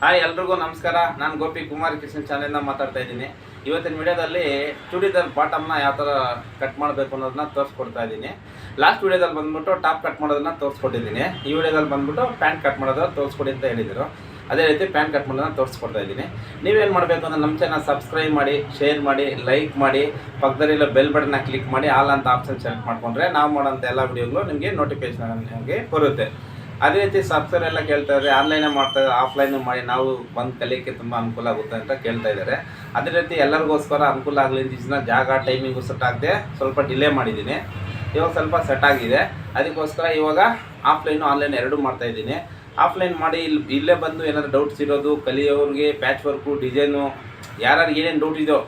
Hi ಎಲ್ರಿಗೂ ನಮಸ್ಕಾರ. ನಾನು ಗೋಪಿ ಕುಮಾರ್ ಕೃಷ್ಣ ಚಾನೆಲ್ನ ಮಾತಾಡ್ತಾ ಇದ್ದೀನಿ. ಇವತ್ತಿನ ವಿಡಿಯೋದಲ್ಲಿ ಚೂಡಿದಾರ್ ಬಾಟಮ್ನ ಯಾವ ಥರ ಕಟ್ ಮಾಡಬೇಕು ಅನ್ನೋದನ್ನ ತೋರಿಸ್ಕೊಡ್ತಾ ಇದ್ದೀನಿ. ಲಾಸ್ಟ್ ವಿಡಿಯೋದಲ್ಲಿ ಬಂದ್ಬಿಟ್ಟು ಟಾಪ್ ಕಟ್ ಮಾಡೋದನ್ನ ತೋರಿಸ್ಕೊಟ್ಟಿದ್ದೀನಿ. ಈ ವಿಡಿಯೋದಲ್ಲಿ ಬಂದ್ಬಿಟ್ಟು ಪ್ಯಾಂಟ್ ಕಟ್ ಮಾಡೋದನ್ನ ತೋರಿಸ್ಕೊಡಿ ಅಂತ ಹೇಳಿದರು. ಅದೇ ರೀತಿ ಪ್ಯಾಂಟ್ ಕಟ್ ಮಾಡೋದನ್ನ ತೋರಿಸ್ಕೊಡ್ತಾ ಇದ್ದೀನಿ. ನೀವೇನು ಮಾಡಬೇಕು ಅಂದ್ರೆ ನಮ್ಮ ಚಾನಲ್ ಸಬ್ಸ್ಕ್ರೈಬ್ ಮಾಡಿ ಶೇರ್ ಮಾಡಿ ಲೈಕ್ ಮಾಡಿ, ಪಕ್ಕದಲ್ಲಿರೋ ಬೆಲ್ ಬಟನ್ನ ಕ್ಲಿಕ್ ಮಾಡಿ ಆಲ್ ಅಂತ ಆಪ್ಷನ್ ಸೆಲೆಕ್ಟ್ ಮಾಡ್ಕೊಂಡ್ರೆ ನಾವು ಮಾಡೋಂಥ ಎಲ್ಲ ವಿಡಿಯೋಗಳು ನಿಮಗೆ ನೋಟಿಫಿಕೇಶನ್ ಬರುತ್ತೆ. ಅದೇ ರೀತಿ ಸಾಫ್ಟ್ವೇರ್ ಎಲ್ಲ ಕೇಳ್ತಾ ಇದ್ದಾರೆ ಆನ್ಲೈನೇ ಮಾಡ್ತಾ ಇದ್ದಾರೆ ಆಫ್ಲೈನು ಮಾಡಿ ನಾವು ಬಂದು ಕಲಿಯೋಕ್ಕೆ ತುಂಬ ಅನುಕೂಲ ಆಗುತ್ತೆ ಅಂತ ಕೇಳ್ತಾ ಇದ್ದಾರೆ ಅದೇ ರೀತಿ ಎಲ್ಲರಿಗೋಸ್ಕರ ಅನುಕೂಲ ಆಗಲಿ ದಿನ ಜಾಗ ಟೈಮಿಂಗು ಸೆಟ್ ಆಗದೆ ಸ್ವಲ್ಪ ಡಿಲೇ ಮಾಡಿದ್ದೀನಿ. ಇವಾಗ ಸ್ವಲ್ಪ ಸೆಟ್ ಆಗಿದೆ. ಅದಕ್ಕೋಸ್ಕರ ಇವಾಗ ಆಫ್ಲೈನು ಆನ್ಲೈನ್ ಎರಡೂ ಮಾಡ್ತಾ ಇದ್ದೀನಿ. ಆಫ್ಲೈನ್ ಮಾಡಿ ಇಲ್ಲಿ ಇಲ್ಲೇ ಬಂದು ಏನಾದರೂ ಡೌಟ್ಸ್ ಇರೋದು, ಕಲಿಯೋರಿಗೆ ಪ್ಯಾಚ್ ವರ್ಕು ಡಿಸೈನು ಯಾರ್ಯಾರಿಗೆ ಏನೇನು ಡೌಟ್ ಇದೆಯೋ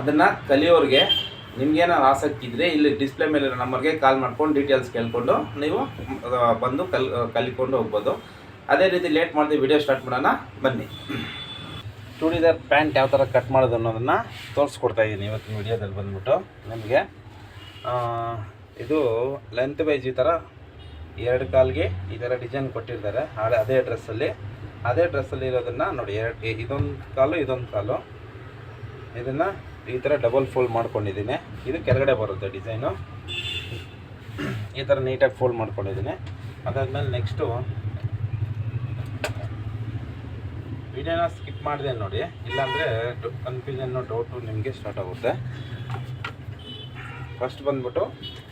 ಅದನ್ನು ಕಲಿಯೋರಿಗೆ ನಿಮ್ಗೇನಾದ್ರು ಆಸಕ್ತಿ ಇದ್ದರೆ ಇಲ್ಲಿ ಡಿಸ್ಪ್ಲೇ ಮೇಲೆ ನಂಬರ್ಗೆ ಕಾಲ್ ಮಾಡ್ಕೊಂಡು ಡೀಟೇಲ್ಸ್ ಕೇಳಿಕೊಂಡು ನೀವು ಬಂದು ಕಲ್ ಕಲಿಕೊಂಡು ಹೋಗ್ಬೋದು. ಅದೇ ರೀತಿ ಲೇಟ್ ಮಾಡಿದೆ ವಿಡಿಯೋ ಸ್ಟಾರ್ಟ್ ಮಾಡೋಣ, ಬನ್ನಿ. ಚೂಡಿದಾರ್ ಪ್ಯಾಂಟ್ ಯಾವ ಥರ ಕಟ್ ಮಾಡೋದು ಅನ್ನೋದನ್ನು ತೋರಿಸ್ಕೊಡ್ತಾ ಇದ್ದೀನಿ ಇವತ್ತಿನ ವಿಡಿಯೋದಲ್ಲಿ ಬಂದ್ಬಿಟ್ಟು ನಿಮಗೆ. ಇದು ಲೆಂತ್ ವೈಸ್ ಈ ಥರ ಎರಡು ಕಾಲ್ಗೆ ಈ ಥರ ಡಿಸೈನ್ ಕೊಟ್ಟಿರ್ತಾರೆ. ಅದೇ ಡ್ರೆಸ್ಸಲ್ಲಿ ಅದೇ ಡ್ರೆಸ್ಸಲ್ಲಿ ಇರೋದನ್ನು ನೋಡಿ, ಎರಡು, ಇದೊಂದು ಕಾಲು ಇದೊಂದು ಕಾಲು. ಇದನ್ನು ಈ ಥರ ಡಬಲ್ ಫೋಲ್ಡ್ ಮಾಡ್ಕೊಂಡಿದ್ದೀನಿ. ಇದು ಕೆಳಗಡೆ ಬರುತ್ತೆ ಡಿಸೈನು ಈ ಥರ ನೀಟಾಗಿ ಫೋಲ್ಡ್ ಮಾಡ್ಕೊಂಡಿದ್ದೀನಿ. ಅದಾದಮೇಲೆ ನೆಕ್ಸ್ಟು ವಿಡಿಯೋನ ಸ್ಕಿಪ್ ಮಾಡಿದೆ ನೋಡಿ. ಇಲ್ಲಾಂದರೆ ಕನ್ಫ್ಯೂಷನ್ನು ಡೌಟು ನಿಮಗೆ ಸ್ಟಾರ್ಟ್ ಆಗುತ್ತೆ. ಫಸ್ಟ್ ಬಂದ್ಬಿಟ್ಟು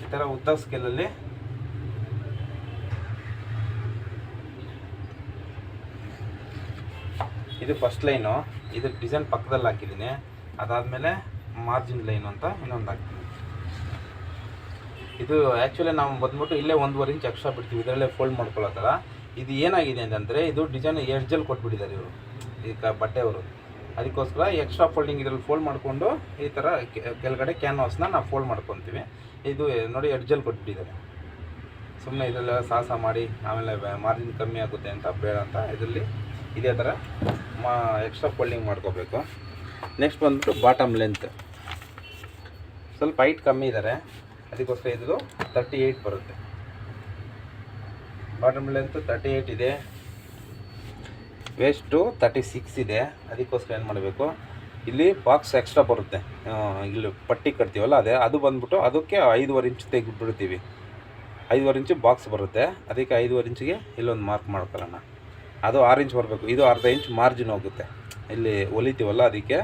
ಈ ಥರ ಉದ್ದ ಸ್ಕೇಲಲ್ಲಿ ಇದು ಫಸ್ಟ್ ಲೈನು ಇದು ಡಿಸೈನ್ ಪಕ್ಕದಲ್ಲಿ ಹಾಕಿದ್ದೀನಿ. ಅದಾದಮೇಲೆ ಮಾರ್ಜಿನ್ ಲೈನ್ ಅಂತ ಇನ್ನೊಂದು ಹಾಕ್ತೀನಿ. ಇದು ಆ್ಯಕ್ಚುಲಿ ನಾವು ಬಂದ್ಬಿಟ್ಟು ಇಲ್ಲೇ ಒಂದೂವರೆ ಇಂಚ್ ಎಕ್ಸ್ಟ್ರಾ ಬಿಡ್ತೀವಿ. ಇದರಲ್ಲೇ ಫೋಲ್ಡ್ ಮಾಡ್ಕೊಳ್ಳೋ ಥರ ಇದು ಏನಾಗಿದೆ ಅಂತಂದರೆ ಇದು ಡಿಸೈನ್ ಎಡ್ಜಲ್ಲಿ ಕೊಟ್ಬಿಟ್ಟಿದ್ದಾರೆ ಇವರು. ಈ ಕ ಬಟ್ಟೆಯವರು. ಅದಕ್ಕೋಸ್ಕರ ಎಕ್ಸ್ಟ್ರಾ ಫೋಲ್ಡಿಂಗ್ ಇದರಲ್ಲಿ ಫೋಲ್ಡ್ ಮಾಡಿಕೊಂಡು ಈ ಥರ ಕೆಳಗಡೆ ಕ್ಯಾನ್ವಾಸ್ನ ನಾವು ಫೋಲ್ಡ್ ಮಾಡ್ಕೊತೀವಿ. ಇದು ನೋಡಿ ಎಡ್ಜಲ್ಲಿ ಕೊಟ್ಬಿಟ್ಟಿದ್ದಾರೆ. ಸುಮ್ಮನೆ ಇದರಲ್ಲ ಸಾಹಸ ಮಾಡಿ, ಆಮೇಲೆ ಮಾರ್ಜಿನ್ ಕಮ್ಮಿ ಆಗುತ್ತೆ ಅಂತ ಬೇಡ ಅಂತ ಇದರಲ್ಲಿ ಇದೇ ಥರ ಮಾ ಎಕ್ಸ್ಟ್ರಾ ಫೋಲ್ಡಿಂಗ್ ಮಾಡ್ಕೋಬೇಕು. ನೆಕ್ಸ್ಟ್ ಬಂದ್ಬಿಟ್ಟು ಬಾಟಮ್ ಲೆಂತ್ ಸ್ವಲ್ಪ ಹೈಟ್ ಕಮ್ಮಿ ಇದ್ದಾರೆ ಅದಕ್ಕೋಸ್ಕರ ಇದು ತರ್ಟಿ ಏಯ್ಟ್ ಬರುತ್ತೆ. ಬಾಟಮ್ ಲೆಂತ್ ತರ್ಟಿ ಏಯ್ಟ್ ಇದೆ. ವೇಸ್ಟು ತರ್ಟಿ ಸಿಕ್ಸ್ ಇದೆ. ಅದಕ್ಕೋಸ್ಕರ ಏನು ಮಾಡಬೇಕು? ಇಲ್ಲಿ ಬಾಕ್ಸ್ ಎಕ್ಸ್ಟ್ರಾ ಬರುತ್ತೆ. ಇಲ್ಲಿ ಪಟ್ಟಿ ಕಟ್ತೀವಲ್ಲ, ಅದೇ, ಅದು ಬಂದ್ಬಿಟ್ಟು ಅದಕ್ಕೆ ಐದುವರೆ ಇಂಚ್ ತೆಗೆದುಬಿಡ್ತೀವಿ. ಐದುವರೆ ಇಂಚು ಬಾಕ್ಸ್ ಬರುತ್ತೆ. ಅದಕ್ಕೆ ಐದುವರೆ ಇಂಚಿಗೆ ಇಲ್ಲೊಂದು ಮಾರ್ಕ್ ಮಾಡ್ಕೊಳ್ಳೋಣ. ಅದು ಆರು ಇಂಚ್ ಬರಬೇಕು. ಇದು ಅರ್ಧ ಇಂಚ್ ಮಾರ್ಜಿನ್ ಹೋಗುತ್ತೆ. ಇಲ್ಲಿ ಹೊಲಿತೀವಲ್ಲ ಅದಕ್ಕೆ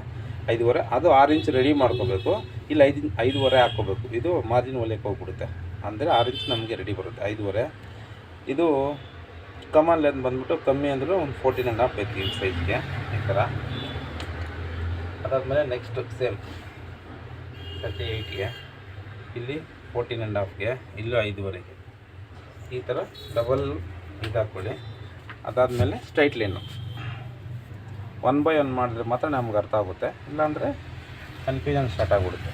ಐದುವರೆ, ಅದು ಆರು ಇಂಚ್ ರೆಡಿ ಮಾಡ್ಕೋಬೇಕು. ಇಲ್ಲಿ, ಐದು ಐದುವರೆ ಹಾಕ್ಕೋಬೇಕು. ಇದು ಮಾರ್ಜಿನ್ ಹೊಲಿಯಕ್ಕೆ ಹೋಗ್ಬಿಡುತ್ತೆ. ಅಂದರೆ ಆರು ಇಂಚ್ ನಮಗೆ ರೆಡಿ ಬರುತ್ತೆ, ಐದುವರೆ. ಇದು ಕಮಾನ್ ಅಂತ ಬಂದ್ಬಿಟ್ಟು ಕಮ್ಮಿ ಅಂದರೆ ಒಂದು ಫೋರ್ಟೀನ್ ಆ್ಯಂಡ್ ಹಾಫ್ ಬೇಕು ಈ ಸೈಜ್ಗೆ ಈ ಥರ. ಅದಾದಮೇಲೆ ನೆಕ್ಸ್ಟ್ ಸೇಮ್ ತರ್ಟಿ ಏಯ್ಟ್ಗೆ ಇಲ್ಲಿ ಫೋರ್ಟೀನ್ ಆ್ಯಂಡ್ ಹಾಫ್ಗೆ ಇಲ್ಲೂ ಐದುವರೆಗೆ. ಈ ಥರ ಡಬಲ್ ಇದು ಹಾಕ್ಕೊಳ್ಳಿ ಅದಾದಮೇಲೆ straight line one by one ಮಾಡಿದ್ರೆ ಮಾತ್ರ ನಮ್ಗೆ ಅರ್ಥ ಆಗುತ್ತೆ. ಇಲ್ಲಾಂದರೆ ಕನ್ಫ್ಯೂಷನ್ ಸ್ಟಾರ್ಟ್ ಆಗಿಬಿಡುತ್ತೆ.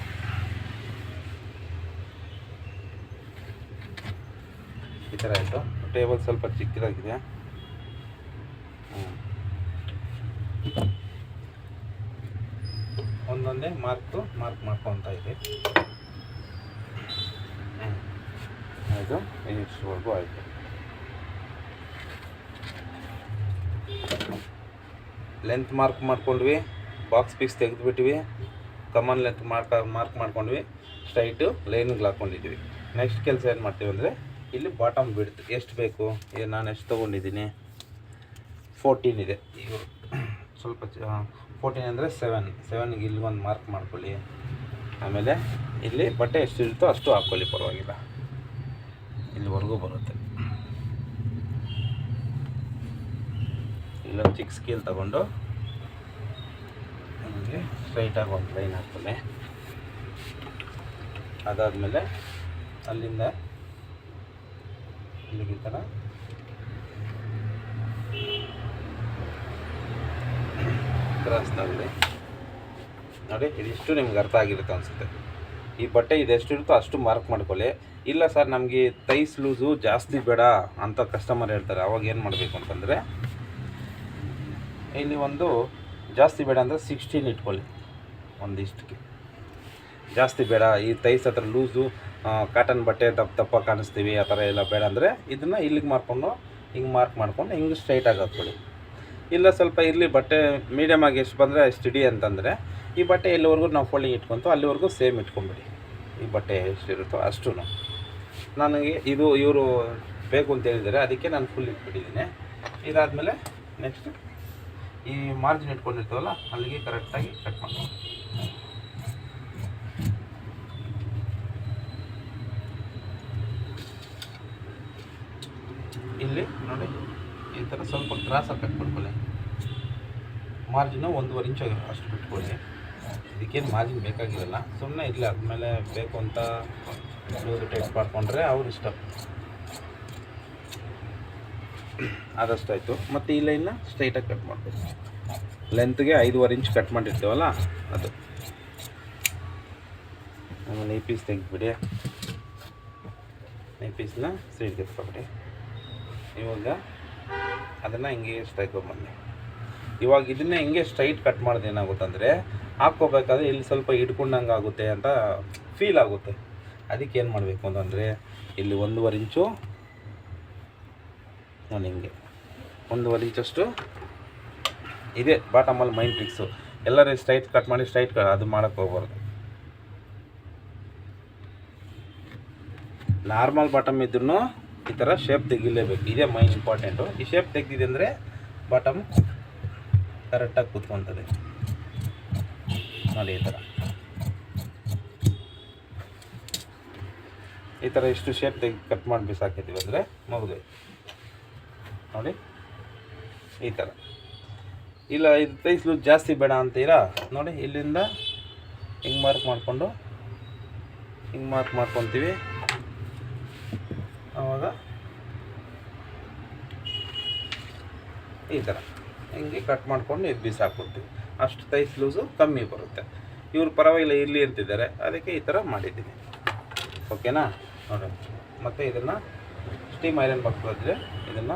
ಈ ಥರ ಆಯಿತು. ಟೇಬಲ್ ಸ್ವಲ್ಪ ಚಿಕ್ಕದಾಗಿದೆ. ಒಂದೊಂದೇ ಮಾರ್ಕು ಮಾರ್ಕ್ ಮಾಡ್ಕೊತಾ ಇದೆ. ಆಯಿತು. ಇಷ್ಟವರೆಗೂ ಆಯಿತು. ಲೆಂತ್ ಮಾರ್ಕ್ ಮಾಡ್ಕೊಂಡ್ವಿ. ಬಾಕ್ಸ್ ಪೀಸ್ ತೆಗೆದುಬಿಟ್ವಿ. ಕಮನ್ ಲೆಂತ್ ಮಾರ್ಕ್ ಮಾರ್ಕ್ ಮಾಡ್ಕೊಂಡ್ವಿ. ಸ್ಟ್ರೈಟು ಲೈನಿಗೆ ಹಾಕ್ಕೊಂಡಿದ್ವಿ ನೆಕ್ಸ್ಟ್ ಕೆಲಸ ಏನು ಮಾಡ್ತೀವಿ ಅಂದರೆ, ಇಲ್ಲಿ ಬಾಟಮ್ ಬಿಡ್ತು ಎಷ್ಟು ಬೇಕು? ನಾನು ಎಷ್ಟು ತೊಗೊಂಡಿದ್ದೀನಿ? ಫೋರ್ಟೀನ್ ಇದೆ. ಈಗ ಸ್ವಲ್ಪ ಫೋರ್ಟೀನ್ ಅಂದರೆ ಸೆವೆನ್ ಸೆವೆನ್ಗೆ ಇಲ್ಲಿ ಒಂದು ಮಾರ್ಕ್ ಮಾಡ್ಕೊಳ್ಳಿ. ಆಮೇಲೆ ಇಲ್ಲಿ ಬಟ್ಟೆ ಎಷ್ಟು ಇರುತ್ತೋ ಅಷ್ಟು ಹಾಕ್ಕೊಳ್ಳಿ ಪರವಾಗಿಲ್ಲ. ಇಲ್ಲಿವರೆಗೂ ಬರುತ್ತೆ. ಇಲ್ಲೊಂದು ಚಿಕ್ಕ ಸ್ಕೇಲ್ ತಗೊಂಡು ನಮಗೆ ಸ್ಟ್ರೈಟಾಗಿ ಒಂದು ಲೈನ್ ಹಾಕ್ಕೊಳ್ಳಿ ಅದಾದಮೇಲೆ ಅಲ್ಲಿಂದ ಇಲ್ಲಿಗೆ ಥರ ಕ್ರಾಸ್ ತಗೊಳ್ಳಿ ನೋಡಿ, ಇದಿಷ್ಟು ನಿಮ್ಗೆ ಅರ್ಥ ಆಗಿರುತ್ತೆ ಅನಿಸುತ್ತೆ. ಈ ಬಟ್ಟೆ ಇದೆಷ್ಟು ಇರುತ್ತೋ ಅಷ್ಟು ಮಾರ್ಕ್ ಮಾಡ್ಕೊಳ್ಳಿ. ಇಲ್ಲ ಸರ್, ನಮಗೆ ತೈಸ್ ಲೂಸು ಜಾಸ್ತಿ ಬೇಡ ಅಂತ ಕಸ್ಟಮರ್ ಹೇಳ್ತಾರೆ. ಅವಾಗ ಏನು ಮಾಡಬೇಕು ಅಂತಂದರೆ ಇಲ್ಲಿ ಒಂದು ಜಾಸ್ತಿ ಬೇಡ ಅಂದರೆ ಸಿಕ್ಸ್ಟೀನ್ ಇಟ್ಕೊಳ್ಳಿ. ಒಂದಿಷ್ಟಕ್ಕೆ. ಜಾಸ್ತಿ ಬೇಡ, ಈ ತೈಸ್ ಹತ್ರ ಲೂಸು ಕಾಟನ್ ಬಟ್ಟೆ ದಪ್ಪ ದಪ್ಪ ಕಾಣಿಸ್ತೀವಿ, ಆ ಥರ ಎಲ್ಲ ಬೇಡ ಅಂದರೆ ಇದನ್ನು ಇಲ್ಲಿಗೆ ಮಾರ್ಕೊಂಡು, ಹಿಂಗೆ ಮಾರ್ಕ್ ಮಾಡ್ಕೊಂಡು ಹಿಂಗೆ ಸ್ಟ್ರೈಟಾಗಿ ಹಾಕ್ಕೊಳ್ಳಿ ಇಲ್ಲ ಸ್ವಲ್ಪ ಇರಲಿ, ಬಟ್ಟೆ ಮೀಡಿಯಮ್ ಆಗಿ ಎಷ್ಟು ಬಂದರೆ ಅಷ್ಟು ಇಡಿ ಅಂತಂದರೆ, ಈ ಬಟ್ಟೆ ಎಲ್ಲಿವರೆಗೂ ನಾವು ಫೋಲ್ಡಿಂಗ್ ಇಟ್ಕೊತೋ, ಅಲ್ಲಿವರೆಗೂ ಸೇಮ್ ಇಟ್ಕೊಂಬಿಡಿ. ಈ ಬಟ್ಟೆ ಎಷ್ಟಿರುತ್ತೋ ಅಷ್ಟು ನನಗೆ ಇದು ಇವರು ಬೇಕು ಅಂತ ಹೇಳಿದ್ದಾರೆ, ಅದಕ್ಕೆ ನಾನು ಫುಲ್ ಇಟ್ಬಿಟ್ಟಿದ್ದೀನಿ. ಇದಾದಮೇಲೆ ನೆಕ್ಸ್ಟ್ ಈ ಮಾರ್ಜಿನ್ ಇಟ್ಕೊಂಡಿರ್ತೀವಲ್ಲ, ಅಲ್ಲಿಗೆ ಕರೆಕ್ಟಾಗಿ ಕಟ್ ಮಾಡಿ ಇಲ್ಲಿ ನೋಡಿ, ಈ ಥರ ಸ್ವಲ್ಪ ಕ್ರಾಸಾಗಿ ಕಟ್ ಮಾಡ್ಕೊಳ್ಳಿ. ಮಾರ್ಜಿನು ಒಂದೂವರೆ ಇಂಚ್ ಅಷ್ಟು ಬಿಟ್ಕೊಳ್ಳಿ. ಇದಕ್ಕೇನು ಮಾರ್ಜಿನ್ ಬೇಕಾಗಿರಲ್ಲ. ಸುಮ್ಮನೆ ಇಲ್ಲ ಆದಮೇಲೆ ಬೇಕು ಅಂತ ಟೈಪ್ ಮಾಡ್ಕೊಂಡ್ರೆ ಅವ್ರ ಇಷ್ಟ. ಆದಷ್ಟಾಯಿತು ಮತ್ತು ಈ ಲೈನ್ನ ಸ್ಟ್ರೈಟಾಗಿ ಕಟ್ ಮಾಡಬೇಕು. ಲೆಂತ್ಗೆ ಐದುವರೆ ಇಂಚ್ ಕಟ್ ಮಾಡಿರ್ತೀವಲ್ಲ, ಅದು. ಆಮೇಲೆ ಈ ಪೀಸ್ ಬಿಡಿ ಈ ಪೀಸ್ನ ಸೈಡ್ಗೆ ಎತ್ಕೊಬಿಡಿ. ಇವಾಗ ಅದನ್ನು ಹಿಂಗೆ ಬನ್ನಿ ಇವಾಗ ಇದನ್ನೇ ಹಿಂಗೆ ಸ್ಟ್ರೈಟ್ ಕಟ್ ಮಾಡೋದು ಏನಾಗುತ್ತಂದರೆ, ಹಾಕ್ಕೋಬೇಕಾದ್ರೆ ಇಲ್ಲಿ ಸ್ವಲ್ಪ ಹಿಡ್ಕೊಂಡಂಗೆ ಆಗುತ್ತೆ ಅಂತ ಫೀಲ್ ಆಗುತ್ತೆ. ಅದಕ್ಕೆ ಏನು ಮಾಡಬೇಕು ಅಂತಂದರೆ, ಇಲ್ಲಿ ಒಂದೂವರೆ ಇಂಚು ನೋಡಿ ಹಿಂಗೆ. ಒಂದೂವರೆ ಇಂಚಷ್ಟು ಇದೆ ಬಾಟಮಲ್ಲಿ ಮೈನ್ ಟ್ರಿಕ್ಸು ಎಲ್ಲರೂ ಸ್ಟ್ರೈಟ್ ಕಟ್ ಮಾಡಿ ಸ್ಟ್ರೈಟ್ ಅದು ಮಾಡೋಕ್ಕೆ ಹೋಗ್ಬಾರ್ದು. ನಾರ್ಮಲ್ ಬಾಟಮ್ ಇದ್ರೂ ಈ ಥರ ಶೇಪ್ ತೆಗಿಲೇಬೇಕು. ಇದೇ ಮೈನ್ ಇಂಪಾರ್ಟೆಂಟು ಈ ಶೇಪ್ ತೆಗ್ದಿದೆ ಅಂದರೆ ಬಾಟಮ್ ಕರೆಕ್ಟಾಗಿ ಕೂತ್ಕೊತದೆ. ನೋಡಿ ಈ ಥರ ಈ ಥರ ಇಷ್ಟು ಶೇಪ್ ತೆಗಿ ಕಟ್ ಮಾಡಿ ಬಿಸಾಕಿದ್ದೀವಿ ಅಂದರೆ ಮುಗಿದು. ನೋಡಿ. ಈ ಥರ ಇಲ್ಲ, ಇದು ತೈಸ್ಲು ಜಾಸ್ತಿ ಬೇಡ ಅಂತೀರಾ? ನೋಡಿ, ಇಲ್ಲಿಂದ ಹಿಂಗೆ ಮಾರ್ಕ್ ಮಾಡಿಕೊಂಡು, ಹಿಂಗೆ ಮಾರ್ಕ್ ಮಾಡ್ಕೊತೀವಿ. ಆವಾಗ ಈ ಥರ ಹಿಂಗೆ ಕಟ್ ಮಾಡ್ಕೊಂಡು ಇದು ಬಿಸಾಕ್ಬಿಡ್ತೀವಿ. ಅಷ್ಟು ತೈಸ್ ಲೂಸು ಕಮ್ಮಿ ಬರುತ್ತೆ. ಇವರು ಪರವಾಗಿಲ್ಲ ಇರಲಿ ಅಂತಿದ್ದಾರೆ. ಅದಕ್ಕೆ ಈ ಥರ ಮಾಡಿದ್ದೀನಿ. ಓಕೆನಾ ನೋಡಿ. ಮತ್ತು ಇದನ್ನು ಸ್ಟೀಮ್ ಮಕ್ಕಳು ಇದ್ದರೆ ಇದನ್ನು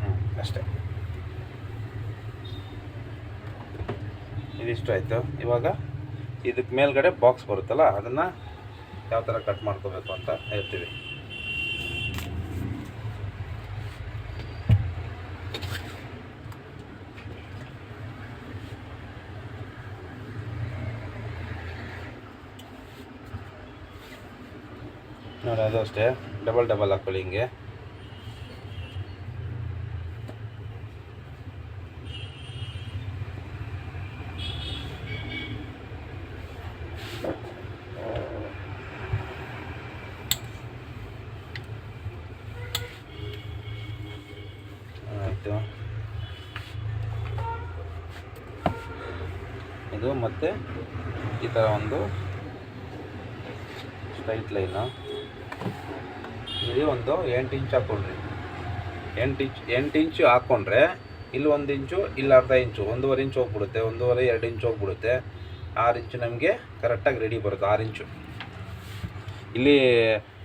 ಹ್ಞೂ ಅಷ್ಟೇ. ಇದಿಷ್ಟು ಆಯಿತು. ಇವಾಗ ಇದಕ್ಕೆ ಮೇಲ್ಗಡೆ ಬಾಕ್ಸ್ ಬರುತ್ತಲ್ಲ, ಅದನ್ನು ಯಾವ ಥರ ಕಟ್ ಮಾಡ್ಕೋಬೇಕು ಅಂತ ಹೇಳ್ತೀವಿ. ನೋಡಿ, ಅದು ಅಷ್ಟೇ. ಡಬಲ್ ಡಬಲ್ ಹಾಕ್ಕೊಳ್ಳಿ ಹಿಂಗೆ. ಆಯಿತು. ಇದು ಮತ್ತೆ ಈ ಥರ ಒಂದು ಸ್ಟ್ರೈಟ್ ಲೈನು ಇದು ಒಂದು ಎಂಟು ಇಂಚ್ ಹಾಕ್ಕೊಂಡ್ರಿ ಎಂಟು ಇಂಚ್, ಎಂಟು ಇಂಚು ಹಾಕ್ಕೊಂಡ್ರೆ ಇಲ್ಲಿ ಒಂದು ಇಂಚು, ಇಲ್ಲಿ ಅರ್ಧ ಇಂಚು, ಒಂದೂವರೆ ಇಂಚು ಹೋಗ್ಬಿಡುತ್ತೆ, ಒಂದೂವರೆ, ಎರಡು ಇಂಚು ಹೋಗ್ಬಿಡುತ್ತೆ. ಆರು ಇಂಚು ನಮಗೆ ಕರೆಕ್ಟಾಗಿ ರೆಡಿ ಬರುತ್ತೆ, ಆರು ಇಂಚು. ಇಲ್ಲಿ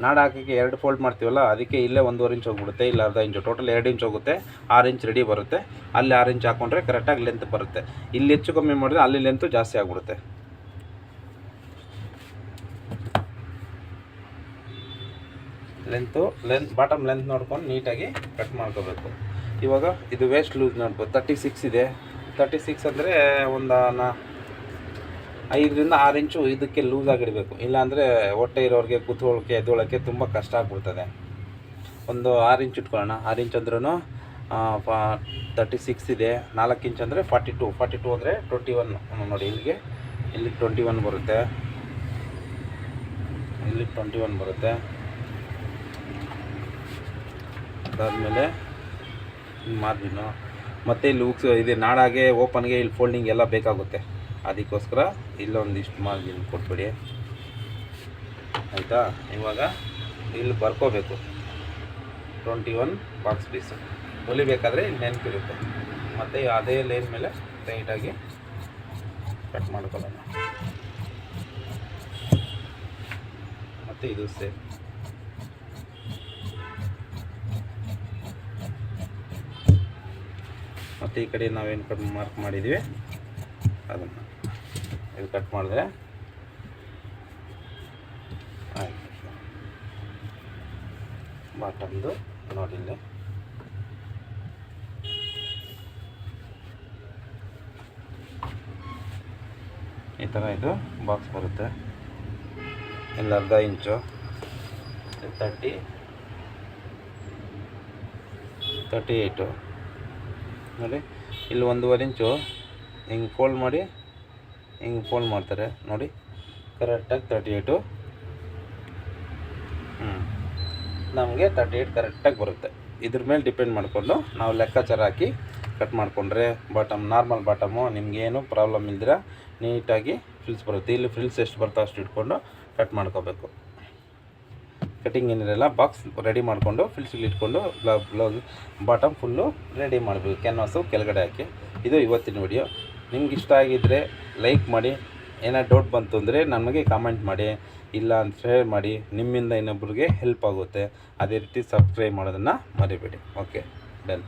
ನಾಡ ಹಾಕೋಕ್ಕೆ ಎರಡು ಫೋಲ್ಡ್ ಮಾಡ್ತೀವಲ್ಲ, ಅದಕ್ಕೆ ಇಲ್ಲೇ ಒಂದೂವರೆ ಇಂಚ್ ಹೋಗ್ಬಿಡುತ್ತೆ, ಇಲ್ಲಿ ಅರ್ಧ ಇಂಚು. ಟೋಟಲ್ ಎರಡು ಇಂಚ್ ಹೋಗುತ್ತೆ, ಆರು ಇಂಚ್ ರೆಡಿ ಬರುತ್ತೆ. ಅಲ್ಲಿ ಆರು ಇಂಚ್ ಹಾಕ್ಕೊಂಡ್ರೆ ಕರೆಕ್ಟಾಗಿ ಲೆಂತ್ ಬರುತ್ತೆ. ಇಲ್ಲಿ ಹೆಚ್ಚು ಕಮ್ಮಿ ಮಾಡಿದ್ರೆ ಅಲ್ಲಿ ಲೆಂತು ಜಾಸ್ತಿ ಆಗ್ಬಿಡುತ್ತೆ. ಲೆಂತು ಲೆಂತ್ ಬಾಟಮ್ ಲೆಂತ್ ನೋಡ್ಕೊಂಡು ನೀಟಾಗಿ ಕಟ್ ಮಾಡ್ಕೋಬೇಕು. ಇವಾಗ ಇದು ವೇಸ್ಟ್ ಲೂಸ್ ನೋಡ್ಬೋದು ತರ್ಟಿ ಸಿಕ್ಸ್ ಇದೆ. ತರ್ಟಿ ಸಿಕ್ಸ್ ಅಂದರೆ ಒಂದು ನಾ ಐದರಿಂದ ಆರು ಇಂಚು ಇದಕ್ಕೆ ಲೂಸ್ ಆಗಿಡಬೇಕು. ಇಲ್ಲಾಂದರೆ ಹೊಟ್ಟೆ ಇರೋರಿಗೆ ಕೂತ್ಕೊಳ್ಳೋಕ್ಕೆ ಎದ್ದೊಳಕ್ಕೆ ತುಂಬ ಕಷ್ಟ ಆಗ್ಬಿಡ್ತದೆ. ಒಂದು ಆರು ಇಂಚ್ ಇಟ್ಕೊಳ್ಳೋಣ. ಆರು ಇಂಚ್ ಅಂದ್ರೂ ತರ್ಟಿ ಸಿಕ್ಸ್ ಇದೆ. ನಾಲ್ಕು ಇಂಚ್ ಅಂದರೆ ಫಾರ್ಟಿ ಟು ಫಾರ್ಟಿ ಟು ಅಂದರೆ ಟ್ವೆಂಟಿ ಒನ್ ನೋಡಿ, ಇಲ್ಲಿಗೆ ಇಲ್ಲಿ ಟ್ವೆಂಟಿ ಒನ್ ಬರುತ್ತೆ. ಇಲ್ಲಿ ಟ್ವೆಂಟಿ ಒನ್ ಬರುತ್ತೆ. ಅದಾದಮೇಲೆ ಮಾರ್ಜಿನ್ನು. ಮತ್ತು ಇಲ್ಲಿ ಉಕ್ಸ್, ಇದೆ ನಾಡಾಗೆ ಓಪನ್ಗೆ ಇಲ್ಲಿ ಫೋಲ್ಡಿಂಗ್ ಎಲ್ಲ ಬೇಕಾಗುತ್ತೆ. ಅದಕ್ಕೋಸ್ಕರ ಇಲ್ಲೊಂದಿಷ್ಟು ಮಾರ್ಜಿನ್ ಕೊಟ್ಬಿಡಿ. ಆಯಿತಾ? ಇವಾಗ ಇಲ್ಲಿ ಬರ್ಕೋಬೇಕು. Twenty one box piece. ಹೊಲಿಬೇಕಾದ್ರೆ ಇಲ್ಲಿ ನೆನಪಿರುತ್ತೆ. ಮತ್ತು ಅದೇ ಲೈನ್ ಮೇಲೆ ಟೈಟಾಗಿ ಕಟ್ ಮಾಡ್ಕೊಳ್ಳೋಣ. ಮತ್ತು ಇದು ಸೇಮ್. ಮತ್ತು ಈ ಕಡೆ ನಾವೇನು ಕಟ್ ಮಾರ್ಕ್ ಮಾಡಿದ್ದೀವಿ ಅದನ್ನು ಇದು ಕಟ್ ಮಾಡಿದ್ರೆ ಆಯಿತು. ಬಾಟಮ್ದು ನೋಡಿ ಈ ಥರ ಇದು ಬಾಕ್ಸ್ ಬರುತ್ತೆ. ಇಲ್ಲಿ, ಅರ್ಧ ಇಂಚು ತರ್ಟಿ ತರ್ಟಿ ಏಯ್ಟು ನೋಡಿ, ಇಲ್ಲಿ ಒಂದೂವರೆ ಇಂಚು ಹಿಂಗೆ ಫೋಲ್ಡ್ ಮಾಡಿ ಹಿಂಗೆ ಫೋಲ್ಡ್ ಮಾಡ್ತಾರೆ. ನೋಡಿ ಕರೆಕ್ಟಾಗಿ ತರ್ಟಿ ಏಯ್ಟು ಹ್ಞೂ ನಮಗೆ ತರ್ಟಿ ಏಯ್ಟ್ ಕರೆಕ್ಟಾಗಿ ಬರುತ್ತೆ. ಇದ್ರ ಮೇಲೆ ಡಿಪೆಂಡ್ ಮಾಡಿಕೊಂಡು ನಾವು ಲೆಕ್ಕಾಚಾರ ಹಾಕಿ ಕಟ್ ಮಾಡಿಕೊಂಡ್ರೆ ಬಾಟಮ್ ನಾರ್ಮಲ್ ಬಾಟಮು ನಿಮಗೇನು ಪ್ರಾಬ್ಲಮ್ ಇಲ್ದಿರ ನೀಟಾಗಿ ಫ್ರಿಲ್ಸ್ ಬರುತ್ತೆ. ಇಲ್ಲಿ ಫ್ರಿಲ್ಸ್ ಎಷ್ಟು ಬರ್ತೋ ಅಷ್ಟು ಇಟ್ಕೊಂಡು ಕಟ್ ಮಾಡ್ಕೋಬೇಕು. ಕಟಿಂಗ್ ಏನಿರಲ್ಲ ಬಾಕ್ಸ್ ರೆಡಿ ಮಾಡಿಕೊಂಡು ಫಿಲ್ಸ್ಗಳು ಇಟ್ಕೊಂಡು ಬ್ಲೌಸ್ ಬಾಟಮ್ ಫುಲ್ಲು ರೆಡಿ ಮಾಡಬೇಕು. ಕ್ಯಾನ್ವಾಸು ಕೆಳಗಡೆ ಹಾಕಿ. ಇದು ಇವತ್ತಿನ ವಿಡಿಯೋ ನಿಮ್ಗೆ ಇಷ್ಟ ಆಗಿದ್ದರೆ ಲೈಕ್ ಮಾಡಿ. ಏನಾದ್ರು ಡೌಟ್ ಬಂತು ಅಂದರೆ ನಮಗೆ ಕಾಮೆಂಟ್ ಮಾಡಿ. ಇಲ್ಲ ಅಂತ ಶೇರ್ ಮಾಡಿ. ನಿಮ್ಮಿಂದ ಇನ್ನೊಬ್ರಿಗೆ ಹೆಲ್ಪ್ ಆಗುತ್ತೆ. ಅದೇ ರೀತಿ ಸಬ್ಸ್ಕ್ರೈಬ್ ಮಾಡೋದನ್ನು ಮರಿಬೇಡಿ. Okay done